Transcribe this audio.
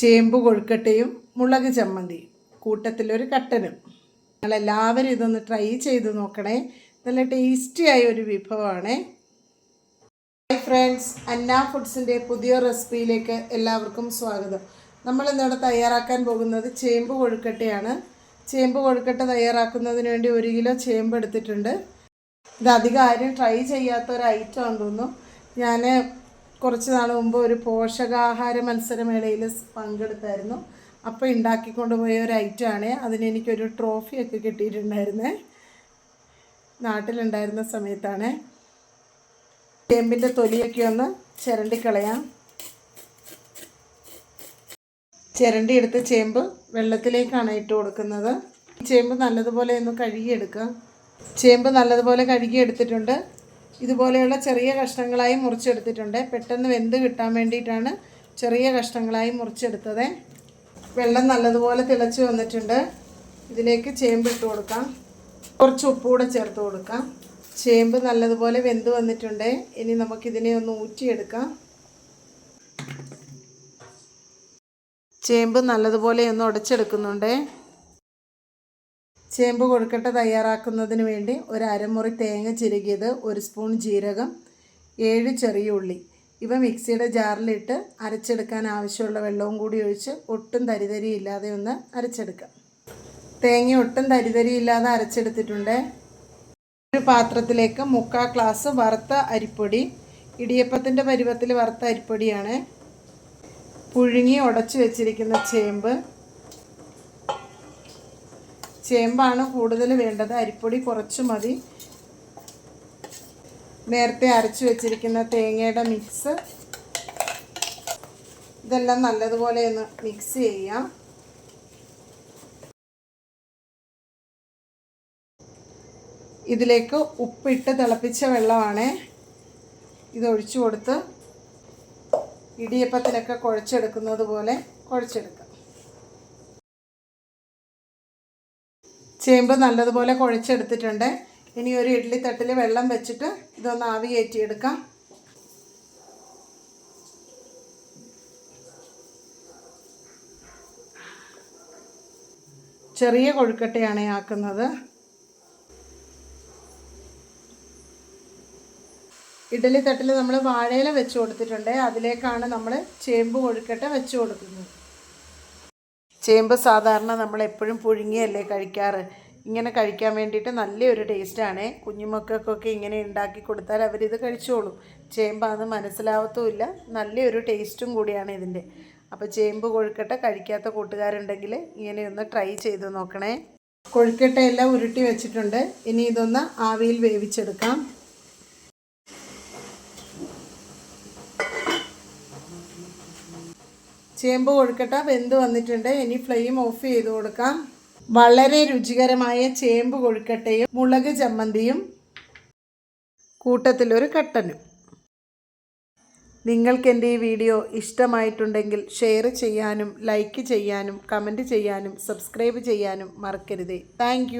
ചേമ്പ് കൊഴുക്കട്ടയും മുളക് ചമ്മന്തിയും കൂട്ടത്തിലൊരു കട്ടനും. നിങ്ങളെല്ലാവരും ഇതൊന്ന് ട്രൈ ചെയ്ത് നോക്കണേ. നല്ല ടേസ്റ്റിയായ ഒരു വിഭവമാണേ. ഹായ് ഫ്രണ്ട്സ് അന്ന ഫുഡ്സിന്റെ പുതിയ റെസിപ്പിയിലേക്ക് എല്ലാവർക്കും സ്വാഗതം. നമ്മൾ ഇന്നിവിടെ തയ്യാറാക്കാൻ പോകുന്നത് ചേമ്പ് കൊഴുക്കട്ടയാണ്. ചേമ്പ് കൊഴുക്കട്ട തയ്യാറാക്കുന്നതിന് വേണ്ടി ഒരു കിലോ ചേമ്പ് എടുത്തിട്ടുണ്ട്. ഇത് അധികം ആരും ട്രൈ ചെയ്യാത്ത ഒരു ഐറ്റം തോന്നുന്നു. ഞാൻ കുറച്ച് നാൾ മുമ്പ് ഒരു പോഷകാഹാര മത്സരമേളയിൽ പങ്കെടുത്തായിരുന്നു. അപ്പോൾ ഉണ്ടാക്കിക്കൊണ്ട് പോയ ഒരു ഐറ്റമാണ് അതിന് എനിക്കൊരു ട്രോഫിയൊക്കെ കിട്ടിയിട്ടുണ്ടായിരുന്നേ. നാട്ടിലുണ്ടായിരുന്ന സമയത്താണ്. ചേമ്പിന്റെ തൊലിയൊക്കെ ഒന്ന് ചിരണ്ടിക്കളയാം ചിരണ്ടി എടുത്ത് ചേമ്പ് വെള്ളത്തിലേക്കാണ് ഇട്ട് കൊടുക്കുന്നത്. ചേമ്പ് നല്ലതുപോലെ ഒന്ന് കഴുകിയെടുക്കുക ചേമ്പ് നല്ലതുപോലെ കഴുകി എടുത്തിട്ടുണ്ട് ഇതുപോലെയുള്ള ചെറിയ കഷ്ണങ്ങളായി മുറിച്ചെടുത്തിട്ടുണ്ട്. പെട്ടെന്ന് വെന്ത് കിട്ടാൻ വേണ്ടിയിട്ടാണ് ചെറിയ കഷ്ണങ്ങളായി മുറിച്ചെടുത്തത്. വെള്ളം നല്ലതുപോലെ തിളച്ച് വന്നിട്ടുണ്ട്. ഇതിലേക്ക് ചേമ്പ് ഇട്ട് കൊടുക്കാം. കുറച്ച് ഉപ്പ് കൂടെ ചേർത്ത് കൊടുക്കാം. ചേമ്പ് നല്ലതുപോലെ വെന്ത് വന്നിട്ടുണ്ട്. ഇനി നമുക്കിതിനെ ഒന്ന് ഊറ്റിയെടുക്കാം. ചേമ്പ് നല്ലതുപോലെ ഒന്ന് ഉടച്ചെടുക്കുന്നുണ്ട്. ചേമ്പ് കൊഴുക്കട്ട തയ്യാറാക്കുന്നതിന് വേണ്ടി ഒരു അരമുറി തേങ്ങ ചിരുകിയത് ഒരു സ്പൂൺ ജീരകം ഏഴ് ചെറിയ ഉള്ളി. ഇവ മിക്സിയുടെ ജാറിലിട്ട് അരച്ചെടുക്കാൻ ആവശ്യമുള്ള വെള്ളവും കൂടി ഒഴിച്ച് ഒട്ടും തരിതരി ഇല്ലാതെ ഒന്ന് അരച്ചെടുക്കാം. തേങ്ങ ഒട്ടും തരിതരി ഇല്ലാതെ അരച്ചെടുത്തിട്ടുണ്ട്. ഒരു പാത്രത്തിലേക്ക് മുക്കാൽ ഗ്ലാസ് വറുത്ത അരിപ്പൊടി ഇടിയപ്പത്തിന്റെ പരുവത്തിൽ വറുത്ത അരിപ്പൊടിയാണ് പുഴുങ്ങി ഉടച്ചു വെച്ചിരിക്കുന്ന ചേമ്പ് ചേമ്പാണ് കൂടുതൽ വേണ്ടത്. അരിപ്പൊടി കുറച്ച് മതി. നേരത്തെ അരച്ചു വെച്ചിരിക്കുന്ന തേങ്ങയുടെ മിക്സ് ഇതെല്ലാം നല്ലതുപോലെ ഒന്ന് മിക്സ് ചെയ്യാം. ഇതിലേക്ക് ഉപ്പിട്ട് തിളപ്പിച്ച വെള്ളമാണ്. ഇത് ഒഴിച്ചു കൊടുത്ത് ഇടിയപ്പത്തിനൊക്കെ കുഴച്ചെടുക്കുന്നത് പോലെ കുഴച്ചെടുക്കാം. ചേമ്പ് നല്ലതുപോലെ കുഴച്ചെടുത്തിട്ടുണ്ട്. ഇനി ഒരു ഇഡ്ഡലി തട്ടിൽ വെള്ളം വെച്ചിട്ട് ഇതൊന്ന് ആവി കയറ്റിയെടുക്കാം. ചെറിയ കൊഴുക്കട്ടയാണ് ആക്കുന്നത്. ഇഡ്ഡലി തട്ടിൽ നമ്മൾ വാഴയില വെച്ച് കൊടുത്തിട്ടുണ്ട്. അതിലേക്കാണ് നമ്മൾ ചേമ്പ് കൊഴുക്കട്ട വെച്ച് കൊടുക്കുന്നത്. ചേമ്പ് സാധാരണ നമ്മൾ എപ്പോഴും പുഴുങ്ങിയല്ലേ കഴിക്കാറ്? ഇങ്ങനെ കഴിക്കാൻ വേണ്ടിയിട്ട് നല്ലൊരു ടേസ്റ്റാണ് കുഞ്ഞുമക്കൾക്കൊക്കെ ഇങ്ങനെ ഉണ്ടാക്കി കൊടുത്താൽ അവരിത് കഴിച്ചോളും. ചേമ്പാന്ന് മനസ്സിലാവത്തുമില്ല. നല്ലൊരു ടേസ്റ്റും കൂടിയാണ് ഇതിന്റെ. അപ്പോൾ ചേമ്പ് കൊഴുക്കട്ട കഴിക്കാത്ത കൂട്ടുകാരുണ്ടെങ്കിൽ ഇങ്ങനെയൊന്ന് ട്രൈ ചെയ്ത് നോക്കണേ. കൊഴുക്കട്ടയെല്ലാം ഉരുട്ടി വെച്ചിട്ടുണ്ട്. ഇനി ഇതൊന്ന് ആവിയിൽ വേവിച്ചെടുക്കാം. ചേമ്പ് കൊഴുക്കട്ട വെന്ത് വന്നിട്ടുണ്ട്? ഇനി ഫ്ലെയിം ഓഫ് ചെയ്ത് കൊടുക്കാം. വളരെ രുചികരമായ ചേമ്പ് കൊഴുക്കട്ടയും മുളക് ചമ്മന്തിയും കൂട്ടത്തിലൊരു കട്ടനും. നിങ്ങൾക്ക് എന്റെ ഈ വീഡിയോ ഇഷ്ടമായിട്ടുണ്ടെങ്കിൽ ഷെയർ ചെയ്യാനും ലൈക്ക് ചെയ്യാനും കമന്റ് ചെയ്യാനും സബ്സ്ക്രൈബ് ചെയ്യാനും മറക്കരുതേ. താങ്ക്